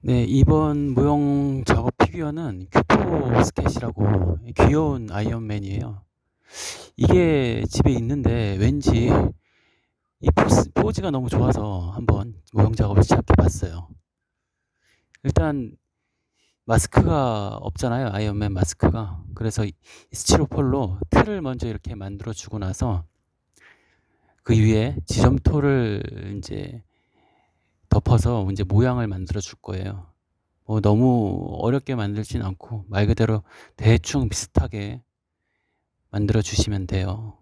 네, 이번 모형 작업 피규어는 큐포 스켓이라고 귀여운 아이언맨이에요. 이게 집에 있는데 왠지 이 포즈가 너무 좋아서 한번 모형 작업을 시작해 봤어요. 일단 마스크가 없잖아요. 아이언맨 마스크가. 그래서 이 스티로폴로 틀을 먼저 이렇게 만들어 주고 나서 그 위에 지점토를 이제 덮어서 이제 모양을 만들어 줄 거예요. 뭐 너무 어렵게 만들진 않고 말 그대로 대충 비슷하게 만들어 주시면 돼요.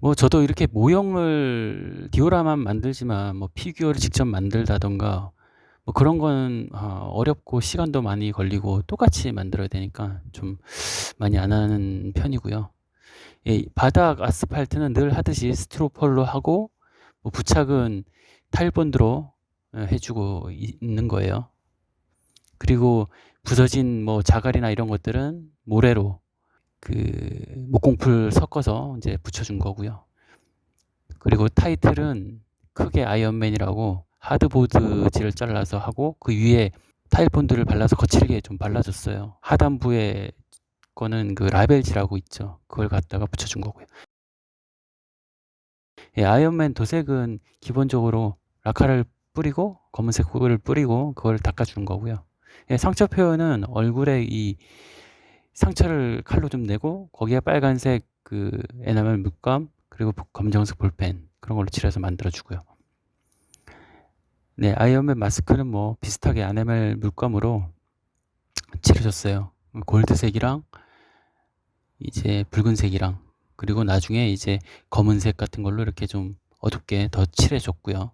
뭐 저도 이렇게 모형을 디오라만 만들지만 뭐 피규어를 직접 만들다던가 뭐 그런 건 아, 어렵고 시간도 많이 걸리고 똑같이 만들어야 되니까 좀 많이 안 하는 편이고요. 예, 바닥 아스팔트는 늘 하듯이 스티로폴로 하고 뭐 부착은 타일본드로 어, 해주고 있는 거예요. 그리고 부서진 뭐 자갈이나 이런 것들은 모래로 그 목공풀 섞어서 이제 붙여준 거고요. 그리고 타이틀은 크게 아이언맨이라고 하드보드지를 잘라서 하고 그 위에 타일 본드를 발라서 거칠게 좀 발라줬어요. 하단부에 거는 그 라벨지라고 있죠. 그걸 갖다가 붙여준 거고요. 예, 아이언맨 도색은 기본적으로 라카를 뿌리고 검은색 흙을 뿌리고 그걸 닦아주는 거고요. 예, 상처 표현은 얼굴에 이 상처를 칼로 좀 내고 거기에 빨간색 그 에나멜 물감 그리고 검정색 볼펜 그런 걸로 칠해서 만들어 주고요. 네, 아이언맨 마스크는 뭐 비슷하게 에나멜 물감으로 칠해줬어요. 골드색이랑 이제 붉은색이랑 그리고 나중에 이제 검은색 같은 걸로 이렇게 좀 어둡게 더 칠해줬고요.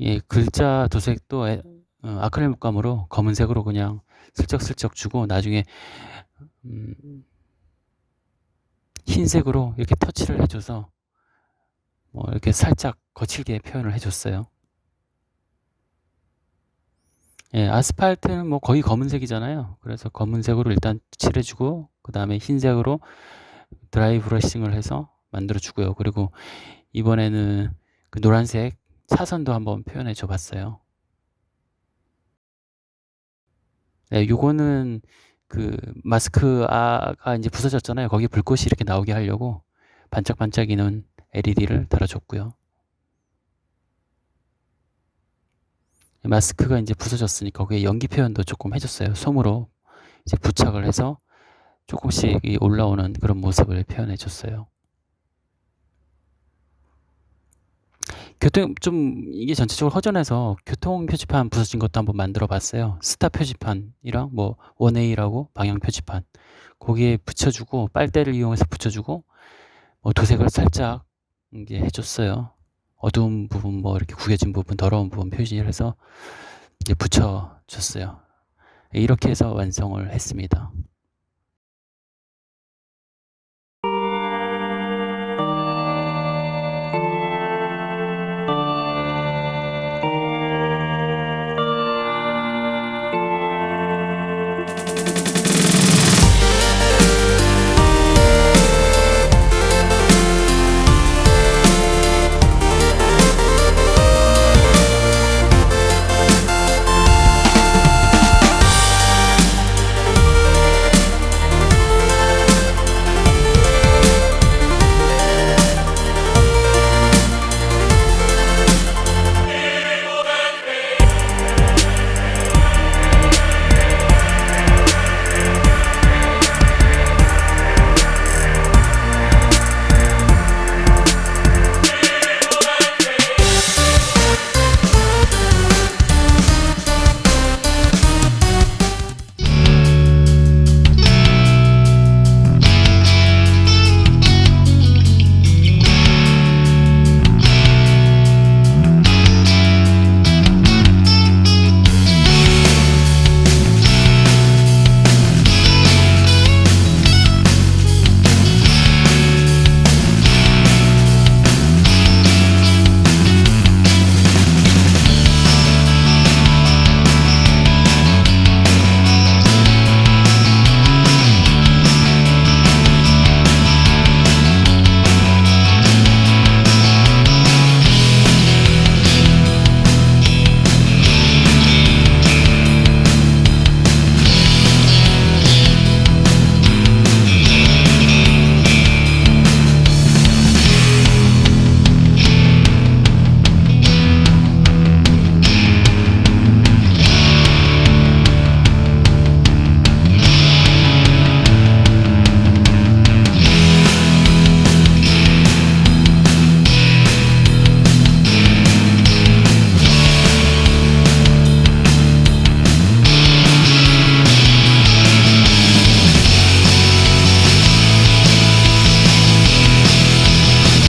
예, 글자 도색도 에, 어, 아크릴 물감으로 검은색으로 그냥 슬쩍슬쩍 주고 나중에 음, 흰색으로 이렇게 터치를 해줘서 뭐 이렇게 살짝 거칠게 표현을 해줬어요. 예, 아스팔트는 뭐 거의 검은색이잖아요. 그래서 검은색으로 일단 칠해주고 그 다음에 흰색으로 드라이 브러싱을 해서 만들어 주고요. 그리고 이번에는 그 노란색 사선도 한번 표현해 줘 봤어요. 네, 요거는 그 마스크가 이제 부서졌잖아요. 거기 불꽃이 이렇게 나오게 하려고 반짝반짝이는 LED를 달아줬고요. 마스크가 이제 부서졌으니까 거기에 연기 표현도 조금 해줬어요. 솜으로 이제 부착을 해서 조금씩 올라오는 그런 모습을 표현해 줬어요. 교통 좀 이게 전체적으로 허전해서 교통 표지판 부서진 것도 한번 만들어 봤어요. 스타 표지판이랑 뭐 원웨이라고 방향 표지판 거기에 붙여주고 빨대를 이용해서 붙여주고 뭐 도색을 살짝 이제 해줬어요. 어두운 부분 뭐 이렇게 구겨진 부분 더러운 부분 표시를 해서 이제 붙여줬어요. 이렇게 해서 완성을 했습니다.